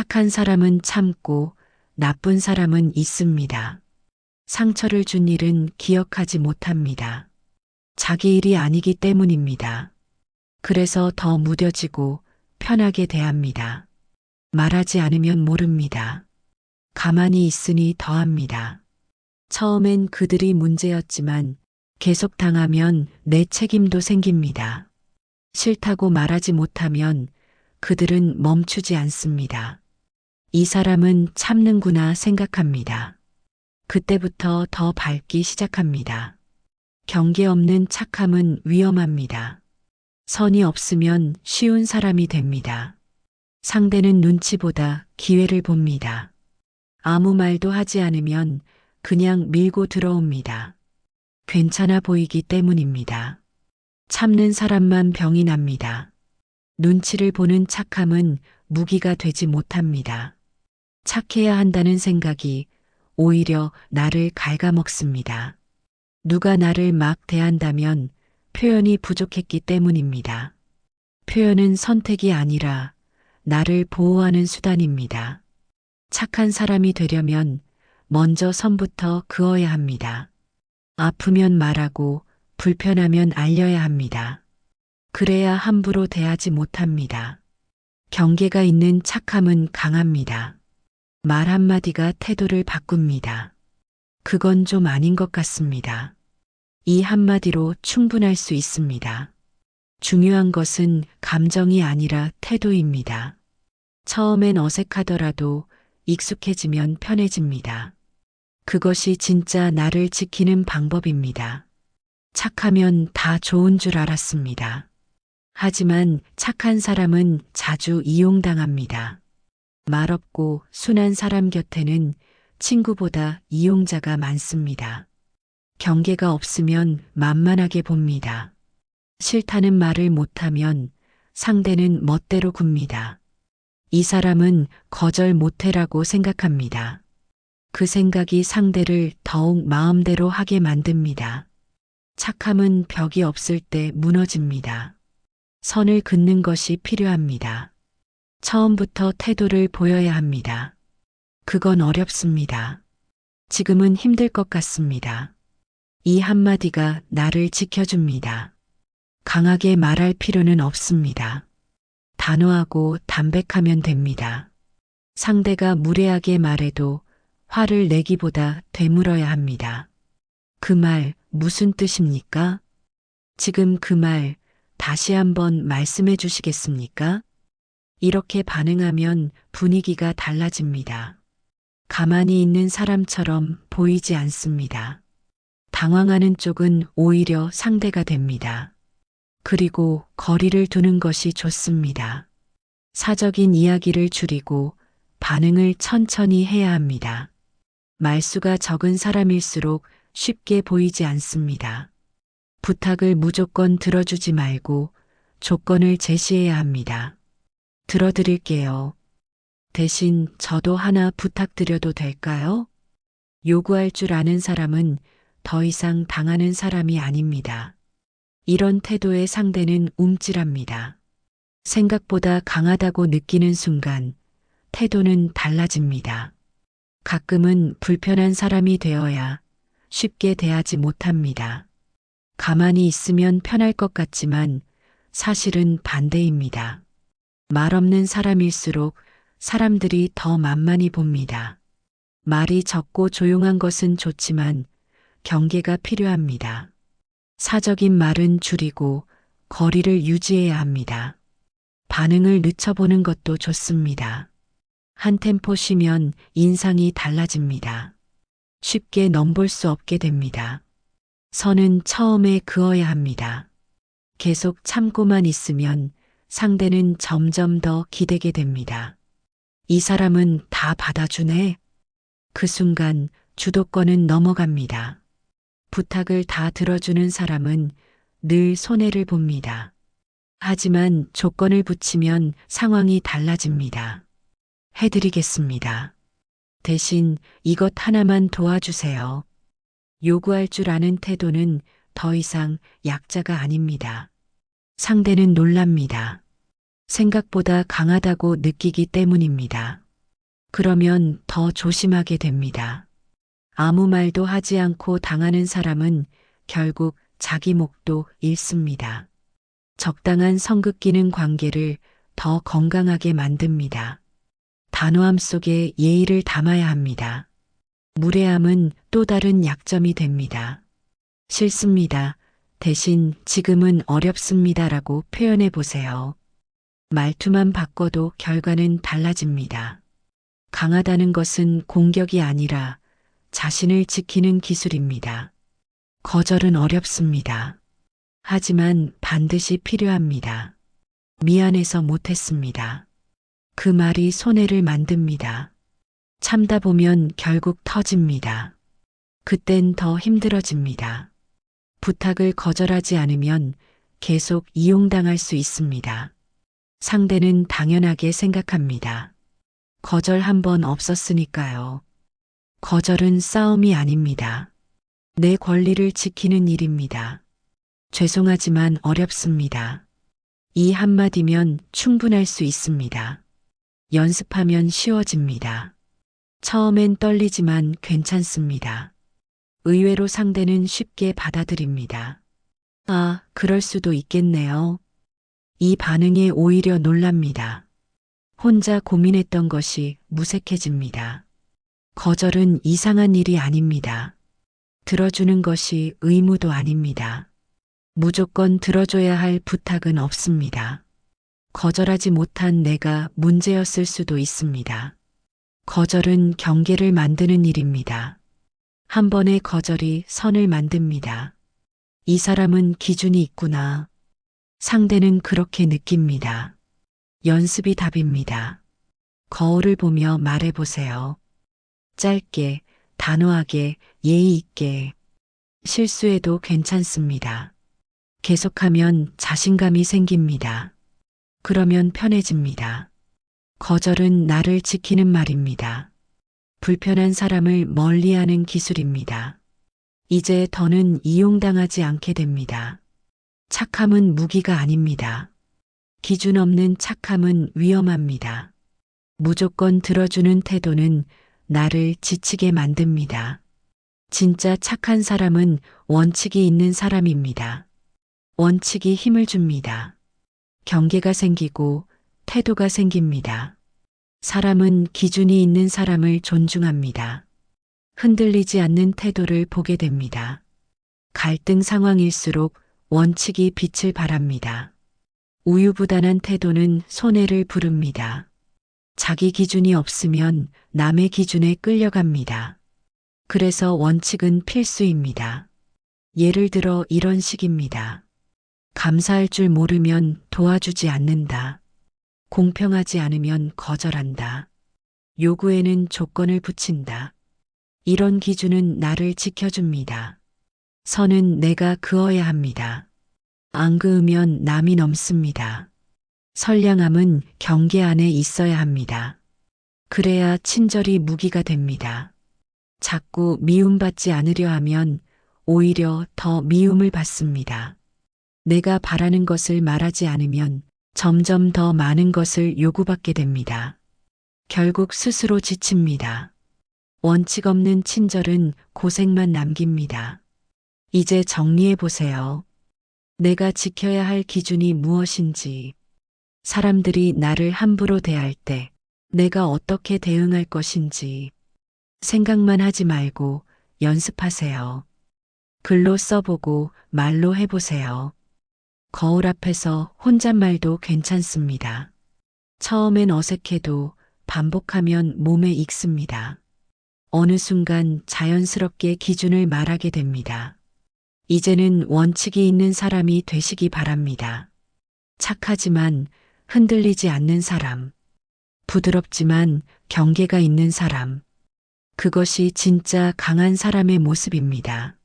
착한 사람은 참고 나쁜 사람은 있습니다. 상처를 준 일은 기억하지 못합니다. 자기 일이 아니기 때문입니다. 그래서 더 무뎌지고 편하게 대합니다. 말하지 않으면 모릅니다. 가만히 있으니 더합니다. 처음엔 그들이 문제였지만 계속 당하면 내 책임도 생깁니다. 싫다고 말하지 못하면 그들은 멈추지 않습니다. 이 사람은 참는구나 생각합니다. 그때부터 더 밟기 시작합니다. 경계 없는 착함은 위험합니다. 선이 없으면 쉬운 사람이 됩니다. 상대는 눈치보다 기회를 봅니다. 아무 말도 하지 않으면 그냥 밀고 들어옵니다. 괜찮아 보이기 때문입니다. 참는 사람만 병이 납니다. 눈치를 보는 착함은 무기가 되지 못합니다. 착해야 한다는 생각이 오히려 나를 갉아먹습니다. 누가 나를 막 대한다면 표현이 부족했기 때문입니다. 표현은 선택이 아니라 나를 보호하는 수단입니다. 착한 사람이 되려면 먼저 선부터 그어야 합니다. 아프면 말하고 불편하면 알려야 합니다. 그래야 함부로 대하지 못합니다. 경계가 있는 착함은 강합니다. 말 한마디가 태도를 바꿉니다. 그건 좀 아닌 것 같습니다. 이 한마디로 충분할 수 있습니다. 중요한 것은 감정이 아니라 태도입니다. 처음엔 어색하더라도 익숙해지면 편해집니다. 그것이 진짜 나를 지키는 방법입니다. 착하면 다 좋은 줄 알았습니다. 하지만 착한 사람은 자주 이용당합니다. 말없고 순한 사람 곁에는 친구보다 이용자가 많습니다. 경계가 없으면 만만하게 봅니다. 싫다는 말을 못하면 상대는 멋대로 굽니다. 이 사람은 거절 못해라고 생각합니다. 그 생각이 상대를 더욱 마음대로 하게 만듭니다. 착함은 벽이 없을 때 무너집니다. 선을 긋는 것이 필요합니다. 처음부터 태도를 보여야 합니다. 그건 어렵습니다. 지금은 힘들 것 같습니다. 이 한마디가 나를 지켜줍니다. 강하게 말할 필요는 없습니다. 단호하고 담백하면 됩니다. 상대가 무례하게 말해도 화를 내기보다 되물어야 합니다. 그 말 무슨 뜻입니까? 지금 그 말 다시 한번 말씀해 주시겠습니까? 이렇게 반응하면 분위기가 달라집니다. 가만히 있는 사람처럼 보이지 않습니다. 당황하는 쪽은 오히려 상대가 됩니다. 그리고 거리를 두는 것이 좋습니다. 사적인 이야기를 줄이고 반응을 천천히 해야 합니다. 말수가 적은 사람일수록 쉽게 보이지 않습니다. 부탁을 무조건 들어주지 말고 조건을 제시해야 합니다. 들어드릴게요. 대신 저도 하나 부탁드려도 될까요? 요구할 줄 아는 사람은 더 이상 당하는 사람이 아닙니다. 이런 태도의 상대는 움찔합니다. 생각보다 강하다고 느끼는 순간 태도는 달라집니다. 가끔은 불편한 사람이 되어야 쉽게 대하지 못합니다. 가만히 있으면 편할 것 같지만 사실은 반대입니다. 말 없는 사람일수록 사람들이 더 만만히 봅니다. 말이 적고 조용한 것은 좋지만 경계가 필요합니다. 사적인 말은 줄이고 거리를 유지해야 합니다. 반응을 늦춰보는 것도 좋습니다. 한 템포 쉬면 인상이 달라집니다. 쉽게 넘볼 수 없게 됩니다. 선은 처음에 그어야 합니다. 계속 참고만 있으면 상대는 점점 더 기대게 됩니다. 이 사람은 다 받아주네. 그 순간 주도권은 넘어갑니다. 부탁을 다 들어주는 사람은 늘 손해를 봅니다. 하지만 조건을 붙이면 상황이 달라집니다. 해드리겠습니다. 대신 이것 하나만 도와주세요. 요구할 줄 아는 태도는 더 이상 약자가 아닙니다. 상대는 놀랍니다. 생각보다 강하다고 느끼기 때문입니다. 그러면 더 조심하게 됩니다. 아무 말도 하지 않고 당하는 사람은 결국 자기 목도 잃습니다. 적당한 성급기는 관계를 더 건강하게 만듭니다. 단호함 속에 예의를 담아야 합니다. 무례함은 또 다른 약점이 됩니다. 싫습니다. 대신 지금은 어렵습니다라고 표현해 보세요. 말투만 바꿔도 결과는 달라집니다. 강하다는 것은 공격이 아니라 자신을 지키는 기술입니다. 거절은 어렵습니다. 하지만 반드시 필요합니다. 미안해서 못했습니다. 그 말이 손해를 만듭니다. 참다 보면 결국 터집니다. 그땐 더 힘들어집니다. 부탁을 거절하지 않으면 계속 이용당할 수 있습니다. 상대는 당연하게 생각합니다. 거절 한 번 없었으니까요. 거절은 싸움이 아닙니다. 내 권리를 지키는 일입니다. 죄송하지만 어렵습니다. 이 한마디면 충분할 수 있습니다. 연습하면 쉬워집니다. 처음엔 떨리지만 괜찮습니다. 의외로 상대는 쉽게 받아들입니다. 아, 그럴 수도 있겠네요. 이 반응에 오히려 놀랍니다. 혼자 고민했던 것이 무색해집니다. 거절은 이상한 일이 아닙니다. 들어주는 것이 의무도 아닙니다. 무조건 들어줘야 할 부탁은 없습니다. 거절하지 못한 내가 문제였을 수도 있습니다. 거절은 경계를 만드는 일입니다. 한 번의 거절이 선을 만듭니다. 이 사람은 기준이 있구나. 상대는 그렇게 느낍니다. 연습이 답입니다. 거울을 보며 말해보세요. 짧게, 단호하게, 예의 있게. 실수해도 괜찮습니다. 계속하면 자신감이 생깁니다. 그러면 편해집니다. 거절은 나를 지키는 말입니다. 불편한 사람을 멀리하는 기술입니다. 이제 더는 이용당하지 않게 됩니다. 착함은 무기가 아닙니다. 기준 없는 착함은 위험합니다. 무조건 들어주는 태도는 나를 지치게 만듭니다. 진짜 착한 사람은 원칙이 있는 사람입니다. 원칙이 힘을 줍니다. 경계가 생기고 태도가 생깁니다. 사람은 기준이 있는 사람을 존중합니다. 흔들리지 않는 태도를 보게 됩니다. 갈등 상황일수록 원칙이 빛을 발합니다. 우유부단한 태도는 손해를 부릅니다. 자기 기준이 없으면 남의 기준에 끌려갑니다. 그래서 원칙은 필수입니다. 예를 들어 이런 식입니다. 감사할 줄 모르면 도와주지 않는다. 공평하지 않으면 거절한다. 요구에는 조건을 붙인다. 이런 기준은 나를 지켜줍니다. 선은 내가 그어야 합니다. 안 그으면 남이 넘습니다. 선량함은 경계 안에 있어야 합니다. 그래야 친절이 무기가 됩니다. 자꾸 미움받지 않으려 하면 오히려 더 미움을 받습니다. 내가 바라는 것을 말하지 않으면 점점 더 많은 것을 요구받게 됩니다. 결국 스스로 지칩니다. 원칙 없는 친절은 고생만 남깁니다. 이제 정리해 보세요. 내가 지켜야 할 기준이 무엇인지, 사람들이 나를 함부로 대할 때 내가 어떻게 대응할 것인지 생각만 하지 말고 연습하세요. 글로 써보고 말로 해보세요. 거울 앞에서 혼잣말도 괜찮습니다. 처음엔 어색해도 반복하면 몸에 익습니다. 어느 순간 자연스럽게 기준을 말하게 됩니다. 이제는 원칙이 있는 사람이 되시기 바랍니다. 착하지만 흔들리지 않는 사람. 부드럽지만 경계가 있는 사람. 그것이 진짜 강한 사람의 모습입니다.